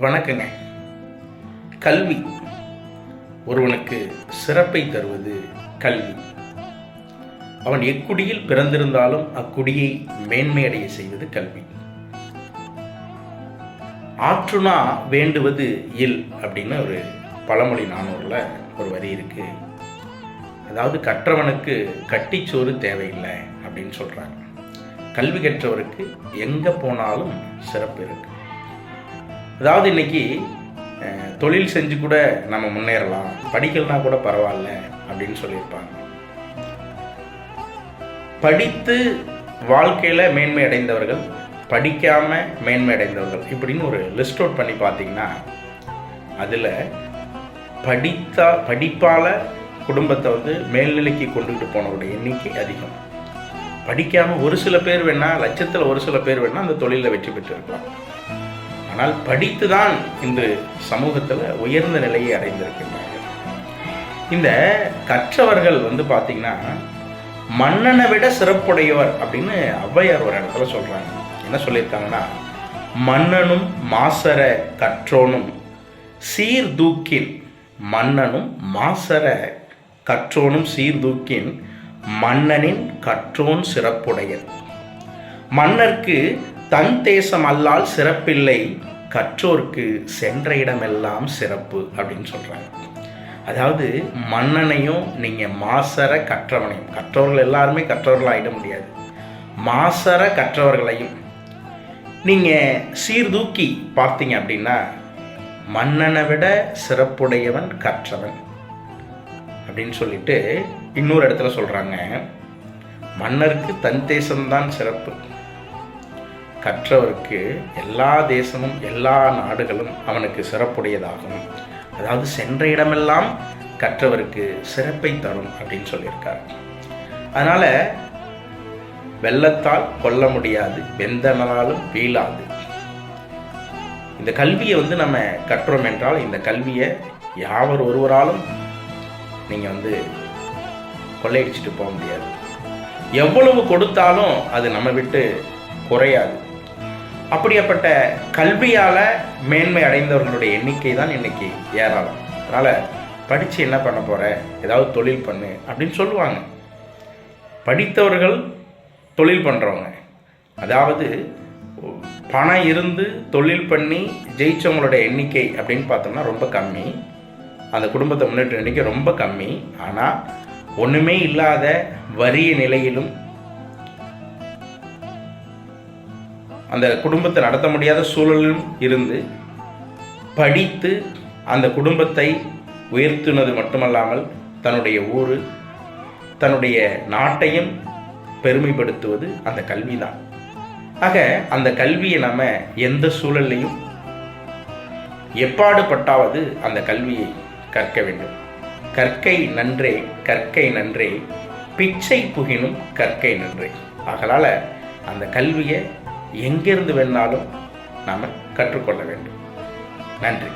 வணக்கங்க. கல்வி ஒருவனுக்கு சிறப்பை தருவது கல்வி. அவன் எக்குடியில் பிறந்திருந்தாலும் அக்குடியை மேன்மையடைய செய்வது கல்வி. ஆற்றுனா வேண்டுவது இல் அப்படின்னு ஒரு பழமொழி நானூரில் ஒரு வரி இருக்கு. அதாவது கற்றவனுக்கு கட்டிச்சோறு தேவையில்லை அப்படின்னு சொல்கிறாங்க கல்வி கற்றவருக்கு எங்கே போனாலும் சிறப்பு இருக்குது அதாவது இன்னைக்கு தொழில் செஞ்சு கூட நம்ம முன்னேறலாம். படிக்கலனா கூட பரவாயில்ல அப்படின்னு சொல்லியிருப்பாங்க. படித்து வாழ்க்கையில் மேன்மை அடைந்தவர்கள் படிக்காம மேன்மை அடைந்தவர்கள் இப்படின்னு ஒரு லிஸ்ட் அவுட் பண்ணி பார்த்தீங்கன்னா அதில் படித்தா படிப்பால் குடும்பத்தை வந்து மேல்நிலைக்கு கொண்டுகிட்டு போனவருடைய எண்ணிக்கை அதிகம். படிக்காமல் ஒரு சில பேர் வேணால் லட்சத்தில் ஒரு சில பேர் வேணால் அந்த தொழிலில் வெற்றி பெற்றிருக்கலாம். ஆனால் படித்து தான் இன்று சமூகத்தில் உயர்ந்த நிலையை அடைந்திருக்கின்றார்கள். இந்த கற்றவர்கள் வந்து பார்த்தீங்கன்னா மன்னனை விட சிறப்புடையவர் அப்படின்னு ஔவையார் ஒரு இடத்துல சொல்கிறாங்க என்ன சொல்லியிருக்காங்கன்னா மன்னனும் மாசர கற்றோனும் சீர்தூக்கின் மன்னனும் மாசர கற்றோனும் சீர்தூக்கின் மன்னனின் கற்றோன் சிறப்புடையன். மன்னர்க்கு தன் தேசம் அல்லால் சிறப்பில்லை. கற்றோர்க்கு சென்ற இடமெல்லாம் சிறப்பு அப்படின்னு சொல்கிறாங்க அதாவது மன்னனையும் நீங்கள் மாசர கற்றவனையும். கற்றவர்கள் எல்லாருமே கற்றவர்கள் ஆயிட முடியாது. மாசர கற்றவர்களையும். நீங்கள் சீர்தூக்கி பார்த்தீங்க அப்படின்னா மன்னனை விட சிறப்புடையவன் கற்றவன் அப்படின்னு சொல்லிட்டு இன்னொரு இடத்துல சொல்கிறாங்க மன்னருக்கு தன் தேசம்தான் சிறப்பு. கற்றவருக்கு எல்லா தேசமும் எல்லா நாடுகளும் அவனுக்கு சிறப்புடையதாகும். அதாவது சென்ற இடமெல்லாம் கற்றவருக்கு சிறப்பை தரும் அப்படின்னு சொல்லியிருக்காரு. அதனால வெள்ளத்தால் கொல்ல முடியாது வெந்தனாலும் வீழாது. இந்த கல்வியை வந்து நம்ம கற்றோம் என்றால் இந்த கல்வியை யாவர் ஒருவராலும் நீங்கள் வந்து கொள்ளையடிச்சிட்டு போக முடியாது. எவ்வளவு கொடுத்தாலும் அது நம்ம விட்டு குறையாது. அப்படியாப்பட்ட கல்வியால் மேன்மை அடைந்தவர்களுடைய எண்ணிக்கை தான் இன்னைக்கு ஏராளம். அதனால் படித்து என்ன பண்ண போகிற ஏதாவது தொழில் பண்ணு அப்படின்னு சொல்லுவாங்க. படித்தவர்கள் தொழில் பண்ணுறவங்க அதாவது பணம் இருந்து தொழில் பண்ணி ஜெயித்தவங்களோட எண்ணிக்கை அப்படின்னு பார்த்தோம்னா ரொம்ப கம்மி. அந்த குடும்பத்தை முன்னேற்ற எண்ணிக்கை ரொம்ப கம்மி. ஆனால் ஒன்றுமே இல்லாத வறிய நிலையிலும் அந்த குடும்பத்தை நடத்த முடியாத சூழலும் இருந்து படித்து அந்த குடும்பத்தை உயர்த்தினது மட்டுமல்லாமல் தன்னுடைய ஊர் தன்னுடைய நாட்டையும் பெருமைப்படுத்துவது அந்த கல்வி தான் ஆக அந்த கல்வியை நம்ம எந்த சூழல்லையும் எப்பாடுபட்டாவது அந்த கல்வியை கற்க வேண்டும். கற்கை நன்றே கற்கை நன்றே பிச்சை புகினும் கற்கை நன்றே. ஆகலால் அந்த கல்வியை எங்கிருந்து வேணாலும் நாம் கற்றுக்கொள்ள வேண்டும். நன்றி.